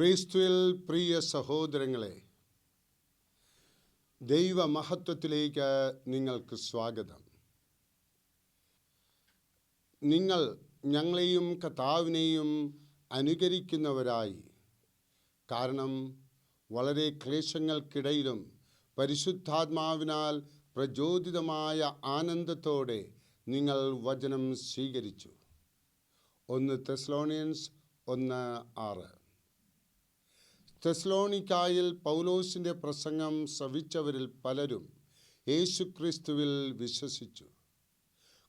ക്രിസ്തുവിൽ പ്രിയ സഹോദരങ്ങളെ ദൈവമഹത്വത്തിലേക്ക് നിങ്ങൾക്ക് സ്വാഗതം. നിങ്ങൾ ഞങ്ങളെയും കർത്താവിനെയും അനുകരിക്കുന്നവരായി. കാരണം വളരെ ക്ലേശങ്ങൾക്കിടയിലും പരിശുദ്ധാത്മാവിനാൽ പ്രചോദിതമായ ആനന്ദത്തോടെ നിങ്ങൾ വചനം സ്വീകരിച്ചു. ഒന്ന് തെസ്ലോണിയൻസ് ഒന്ന് ആറ്. തെസ്ലോണിക്കായിൽ പൗലോസിന്റെ പ്രസംഗം ശ്രവിച്ചവരിൽ പലരും യേശുക്രിസ്തുവിൽ വിശ്വസിച്ചു.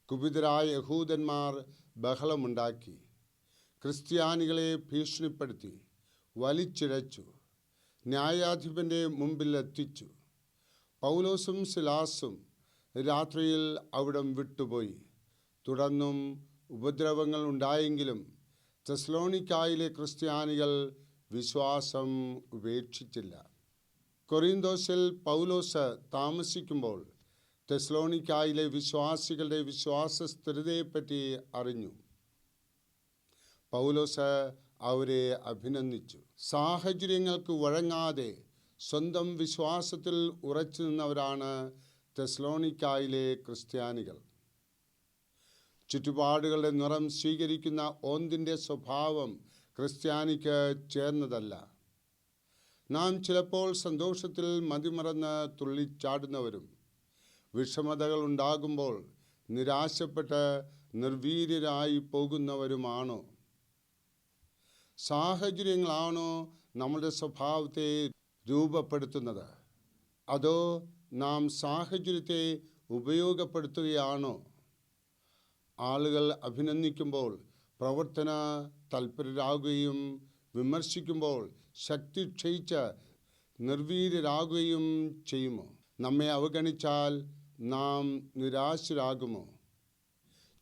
കുപിതരായ യഹൂദന്മാർ ബഹളമുണ്ടാക്കി. ക്രിസ്ത്യാനികളെ ഭീഷണിപ്പെടുത്തി വലിച്ചിഴച്ചു ന്യായാധിപന്റെ മുമ്പിൽ എത്തിച്ചു. പൗലോസും സിലാസും രാത്രിയിൽ അവിടം വിട്ടുപോയി. തുടർന്നും ഉപദ്രവങ്ങൾ ഉണ്ടായെങ്കിലും തെസ്ലോണിക്കായിലെ ക്രിസ്ത്യാനികൾ വിശ്വാസം ഉപേക്ഷിച്ചില്ല. കൊറിന്തോസിൽ പൗലോസ് താമസിക്കുമ്പോൾ തെസ്ലോണിക്കായിലെ വിശ്വാസികളുടെ വിശ്വാസ സ്ഥിരതയെപ്പറ്റി അറിഞ്ഞു. പൗലോസ് അവരെ അഭിനന്ദിച്ചു. സാഹചര്യങ്ങൾക്ക് വഴങ്ങാതെ സ്വന്തം വിശ്വാസത്തിൽ ഉറച്ചു നിന്നവരാണ് തെസ്ലോണിക്കായിലെ ക്രിസ്ത്യാനികൾ. ചുറ്റുപാടുകളുടെ നിറം സ്വീകരിക്കുന്ന ഓന്തിന്റെ സ്വഭാവം ക്രിസ്ത്യാനിക്ക് ചേർന്നതല്ല. നാം ചിലപ്പോൾ സന്തോഷത്തിൽ മതിമറന്ന് തുള്ളിച്ചാടുന്നവരും വിഷമതകൾ ഉണ്ടാകുമ്പോൾ നിരാശപ്പെട്ട് നിർവീര്യരായി പോകുന്നവരുമാണോ? സാഹചര്യങ്ങളാണോ നമ്മുടെ സ്വഭാവത്തെ രൂപപ്പെടുത്തുന്നത്? അതോ നാം സാഹചര്യത്തെ ഉപയോഗപ്പെടുത്തുകയാണോ? ആളുകൾ അഭിനന്ദിക്കുമ്പോൾ പ്രവർത്തന തൽപരരാകുകയും വിമർശിക്കുമ്പോൾ ശക്തി ക്ഷയിച്ച് നിർവീര്യരാകുകയും ചെയ്യുമോ? നമ്മെ അവഗണിച്ചാൽ നാം നിരാശരാകുമോ?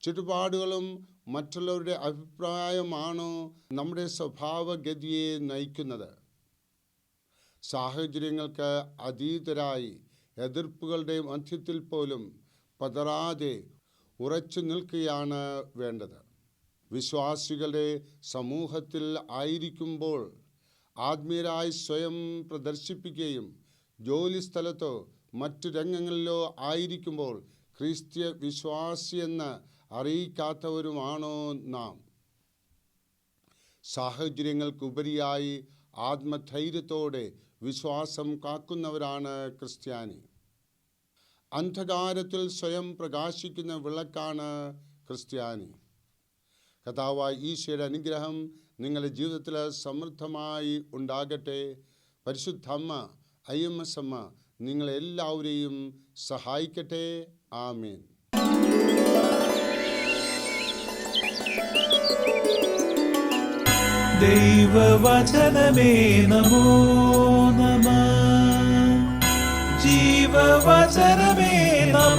ചുറ്റുപാടുകളും മറ്റുള്ളവരുടെ അഭിപ്രായമാണോ നമ്മുടെ സ്വഭാവഗതിയെ നയിക്കുന്നത്? സാഹചര്യങ്ങൾക്ക് അതീതരായി എതിർപ്പുകളുടെ മധ്യത്തിൽ പോലും പതറാതെ ഉറച്ചു നിൽക്കുകയാണ് വേണ്ടത്. വിശ്വാസികളുടെ സമൂഹത്തിൽ ആയിരിക്കുമ്പോൾ ആത്മീയരായി സ്വയം പ്രദർശിപ്പിക്കുകയും ജോലിസ്ഥലത്തോ മറ്റു രംഗങ്ങളിലോ ആയിരിക്കുമ്പോൾ ക്രിസ്ത്യ വിശ്വാസിയെന്ന് അറിയിക്കാത്തവരുമാണോ നാം? സാഹചര്യങ്ങൾക്കുപരിയായി ആത്മധൈര്യത്തോടെ വിശ്വാസം കാക്കുന്നവരാണ് ക്രിസ്ത്യാനി. അന്ധകാരത്തിൽ സ്വയം പ്രകാശിക്കുന്ന വിളക്കാണ് ക്രിസ്ത്യാനി. കഥാവായ ഈശോയുടെ അനുഗ്രഹം നിങ്ങളുടെ ജീവിതത്തിൽ സമൃദ്ധമായി ഉണ്ടാകട്ടെ. പരിശുദ്ധമ്മ ഐ എം എസ് അമ്മ നിങ്ങളെല്ലാവരെയും സഹായിക്കട്ടെ. ആമീൻ. ദൈവവചനമേ നമോ നമ. ജീവവചനമേ നമ.